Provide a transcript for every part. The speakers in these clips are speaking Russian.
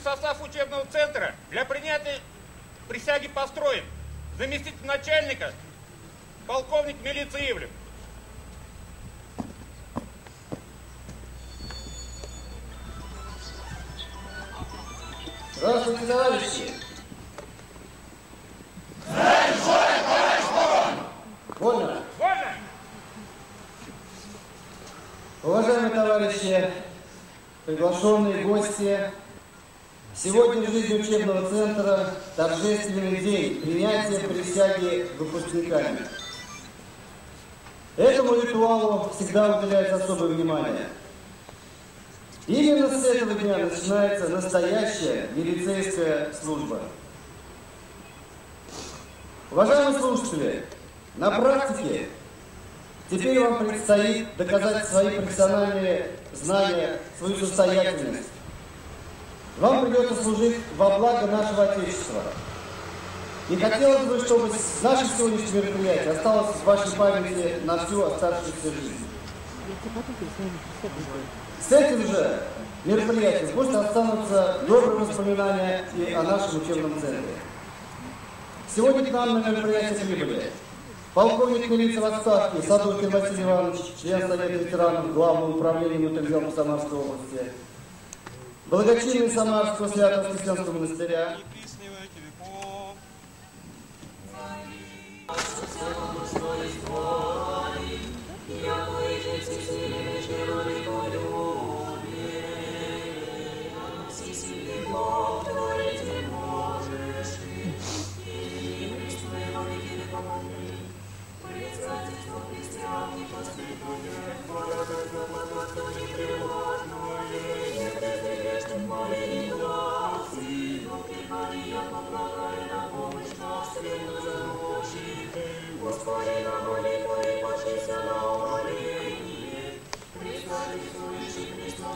Личный состав учебного центра для принятия присяги построен. Заместитель начальника, полковник милиции Ивлев. Здравствуйте, товарищи! Вольно! Вольно! Уважаемые товарищи, приглашенные гости, сегодня в жизни учебного центра торжественный день принятия присяги выпускниками. Этому ритуалу всегда уделяется особое внимание. Именно с этого дня начинается настоящая милицейская служба. Уважаемые слушатели, на практике теперь вам предстоит доказать свои профессиональные знания, свою состоятельность. Вам придется служить во благо нашего Отечества. И хотелось бы, чтобы с наших сегодняшних мероприятий осталось в вашей памяти на всю оставшуюся жизнь. С этим же мероприятием пусть останутся добрые воспоминания и о нашем учебном центре. Сегодня к нам на мероприятие прибыли полковник милиции в отставке Садовкин Василий Иванович, член Совета ветеранов Главного управления мотыльем по Самарской области, благочинный Самарского Свято-Воскресенского монастыря, Господи,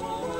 Thank.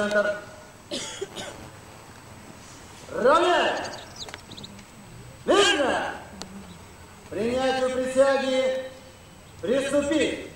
Центр. Ровно! Видно! Принятию присяги приступить!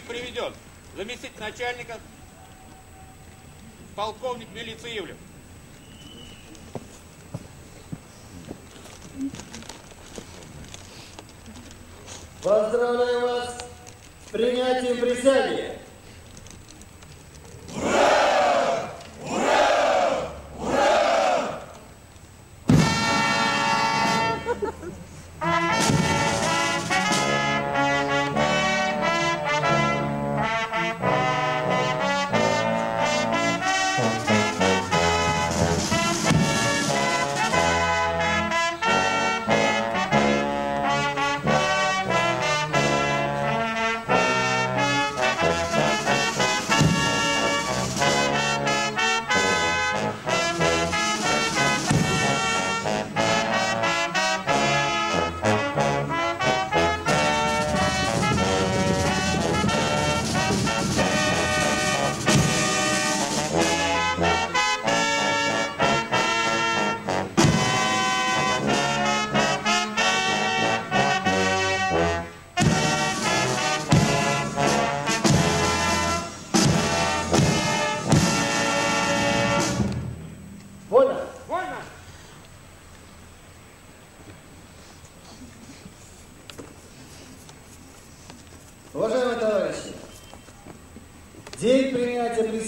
Присяге приведен заместитель начальника полковник милиции Ивлев. Поздравляю вас с принятием присяги.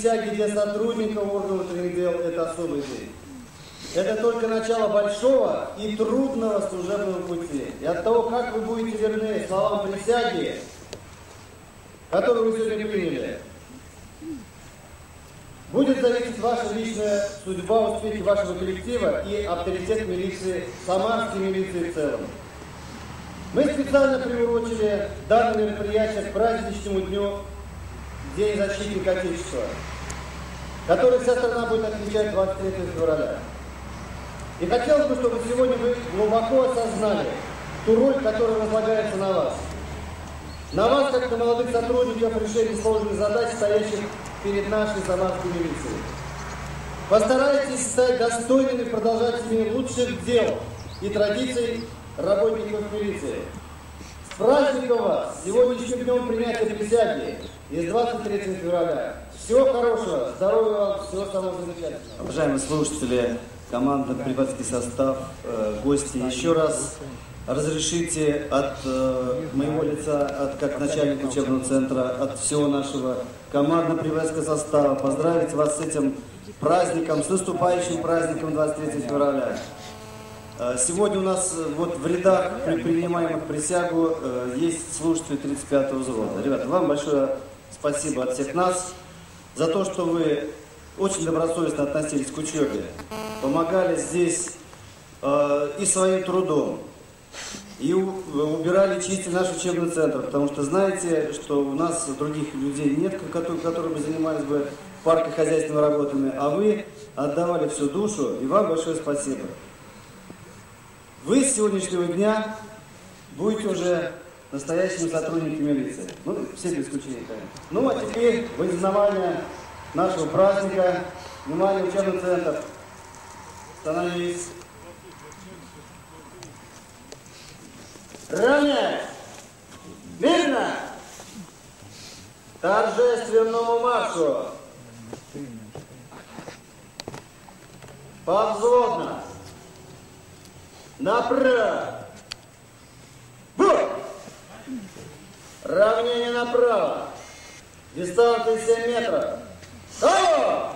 Присяги для сотрудников органов внутренних дел – это особый день. Это только начало большого и трудного служебного пути. И от того, как вы будете верны словам присяги, которую вы сегодня приняли, будет зависеть ваша личная судьба, успехи вашего коллектива и авторитет милиции, самарской милиции в целом. Мы специально приурочили данное мероприятие к праздничному дню День защитника Отечества, который вся страна будет отмечать 23 февраля. И хотелось бы, чтобы сегодня вы глубоко осознали ту роль, которая возлагается на вас. На вас, как на молодых сотрудников решения сложных задач, стоящих перед нашей самарской милицией. Постарайтесь стать достойными продолжателями лучших дел и традиций работников милиции. С праздником вас! Сегодняшним днем принятия присяги из 23 февраля. Всего хорошего, здоровья вам, всего самого замечательного. Уважаемые слушатели, команда, преподавательский состав, э, гости, еще раз разрешите от э, моего лица, от, как начальника учебного центра, от всего нашего командно-преподавательского состава поздравить вас с этим праздником, с наступающим праздником 23 февраля. Э, Сегодня у нас э, вот в рядах при принимаемых присягу э, есть слушатели 35-го взвода. Ребята, вам большое спасибо от всех нас за то, что вы очень добросовестно относились к учебе, помогали здесь э, и своим трудом, и убирали, чистили наш учебный центр, потому что знаете, что у нас других людей нет, которые, которые бы занимались бы паркохозяйственными работами, а вы отдавали всю душу, и вам большое спасибо. Вы с сегодняшнего дня будете уже настоящими сотрудниками милиции. Ну, все без исключения, конечно. Ну, а теперь в нашего праздника, внимание, учебный центр. Становись. Равняй! Мирно! Торжественному маршу! Повзводно! Направо! Вот! Равнение направо! Дистанция 7 метров! Вот!